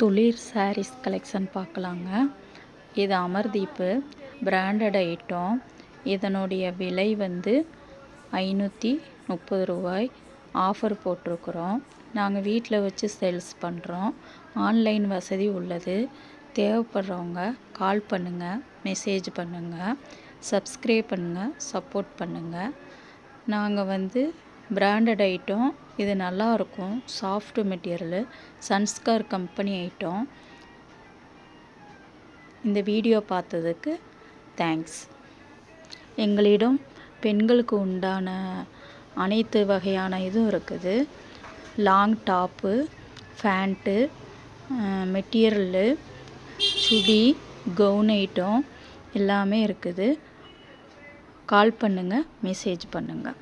துளிர் சாரீஸ் கலெக்ஷன் பார்க்கலாங்க. இது அமர்தீப்பு பிராண்டட் ஐட்டம் இதனுடைய விலை வந்து ஐநூற்றி முப்பது ரூபாய். ஆஃபர் போட்டிருக்குறோம். நாங்கள் வீட்டில் வச்சு சேல்ஸ் பண்ணுறோம் ஆன்லைன் வசதி உள்ளது. தேவைப்படுறவங்க கால் பண்ணுங்கள் மெசேஜ் பண்ணுங்கள் சப்ஸ்கிரைப் பண்ணுங்கள் சப்போர்ட் பண்ணுங்கள் நாங்கள் வந்து பிராண்டட் ஐட்டம் இது நல்லாயிருக்கும் soft material Sanskar company item இந்த வீடியோ பார்த்ததுக்கு தேங்க்ஸ் எங்களிடம் பெண்களுக்கு உண்டான அனைத்து வகையான இதுவும் இருக்குது. Long top pant material chudi gown item எல்லாமே இருக்குது. கால் பண்ணுங்கள் மெசேஜ் பண்ணுங்கள்